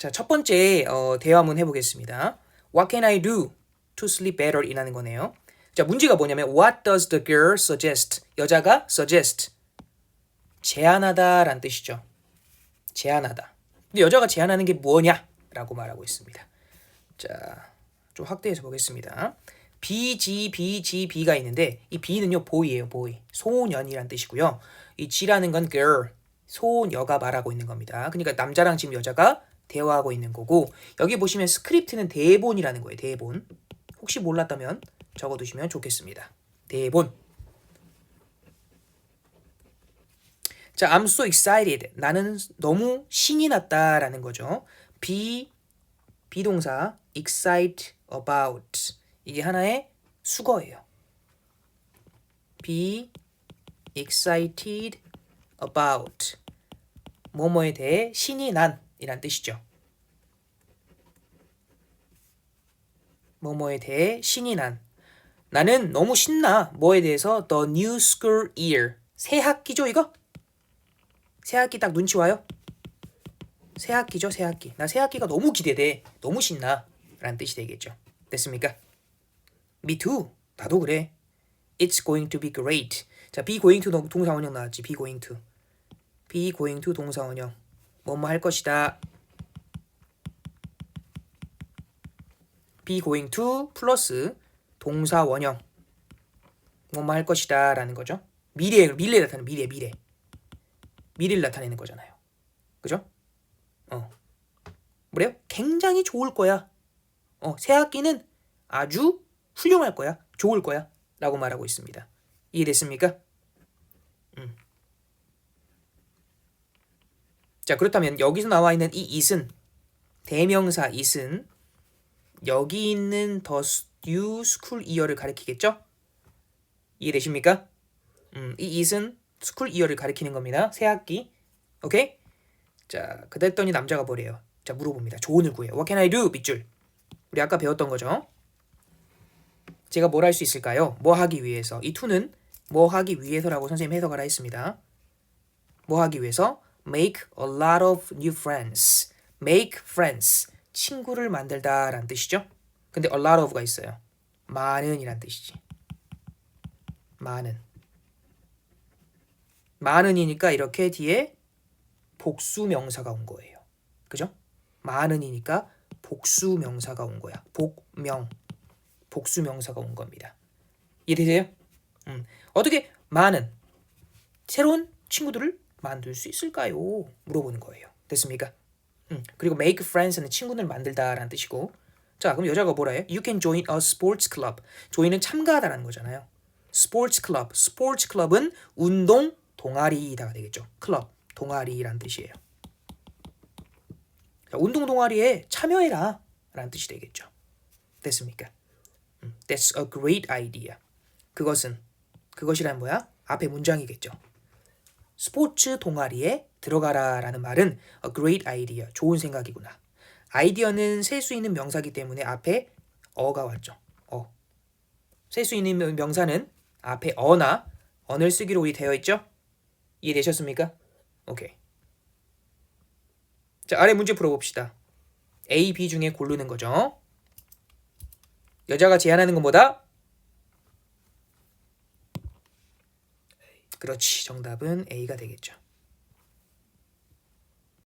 자, 첫 번째 어, 대화문 해보겠습니다. What can I do to sleep better? 이라는 거네요. 자, 문제가 뭐냐면 What does the girl suggest? 여자가 suggest. 제안하다라는 뜻이죠. 제안하다. 근데 여자가 제안하는 게 뭐냐? 라고 말하고 있습니다. 자, 좀 확대해서 보겠습니다. B, G, B, G, B가 있는데 이 B는요 보이예요, 보이. 소년이란 뜻이고요. 이 G라는 건 girl, 소녀가 말하고 있는 겁니다. 그러니까 남자랑 지금 여자가 대화하고 있는 거고 여기 보시면 스크립트는 대본이라는 거예요, 대본. 혹시 몰랐다면 적어두시면 좋겠습니다. 대본. 자, I'm so excited. 나는 너무 신이 났다라는 거죠. be 비동사 excite about 이게 하나의 수거예요. be excited about 뭐뭐에 대해 신이 난 이란 뜻이죠. 뭐뭐에 대해 신이 난. 나는 너무 신나. 뭐에 대해서? The new school year. 새 학기죠 이거? 새 학기 딱 눈치 와요? 새 학기죠 새 학기. 나 새 학기가 너무 기대돼. 너무 신나. 라는 뜻이 되겠죠. 됐습니까? Me too. 나도 그래. It's going to be great. 자 be going to 동사 원형 나왔지. Be going to. Be going to 동사 원형 뭐뭐 할 것이다. Be going to 플러스 동사 원형. 뭐뭐 할 것이다 라는 거죠. 미래 미래 나타내는 미래 미래. 미래를 나타내는 거잖아요. 그죠? 어. 뭐래요? 굉장히 좋을 거야. 어, 새 학기는 아주 훌륭할 거야. 좋을 거야. 라고 말하고 있습니다. 이해됐습니까? 음. 자 그렇다면 여기서 나와 있는 이 it은 대명사 it은 여기 있는 the new school year를 가리키겠죠? 이해되십니까? 음, 이 it은 school year를 가리키는 겁니다. 새 학기. 오케이? 자, 그랬더니 남자가 뭐래요? 자, 물어봅니다. 조언을 구해요. What can I do? 밑줄. 우리 아까 배웠던 거죠? 제가 뭘 할 수 있을까요? 뭐 하기 위해서. 이 to는 뭐 하기 위해서라고 선생님 해석하라 했습니다. 뭐 하기 위해서? Make a lot of new friends. Make friends. 친구를 만들다 라는 뜻이죠. 근데 a lot of가 있어요. 많은 이란 뜻이지. 많은. 많은이니까 이렇게 뒤에 복수 명사가 온 거예요. 그죠? 많은이니까 복수 명사가 온 거야. 복명. 복수 명사가 온 겁니다. 이해되세요? 음. 어떻게 많은 새로운 친구들을 만들 수 있을까요? 물어보는 거예요. 됐습니까? 음. 그리고 make friends는 친구를 만들다라는 뜻이고 자 그럼 여자가 뭐라 해요? You can join a sports club. join은 참가하다라는 거잖아요. sports club. sports club은 운동 동아리다가 되겠죠. 클럽 동아리라는 뜻이에요. 자, 운동 동아리에 참여해라 라는 뜻이 되겠죠. 됐습니까? 음, That's a great idea. 그것은 그것이란 뭐야? 앞에 문장이겠죠. 스포츠 동아리에 들어가라 라는 말은 a great idea. 좋은 생각이구나. 아이디어는 셀 수 있는 명사기 때문에 앞에 어가 왔죠. 어. 셀 수 있는 명사는 앞에 어나 언을 쓰기로 우리 되어 있죠? 이해되셨습니까? 오케이. 자, 아래 문제 풀어봅시다. A, B 중에 고르는 거죠. 여자가 제안하는 건 뭐다? 그렇지. 정답은 A가 되겠죠.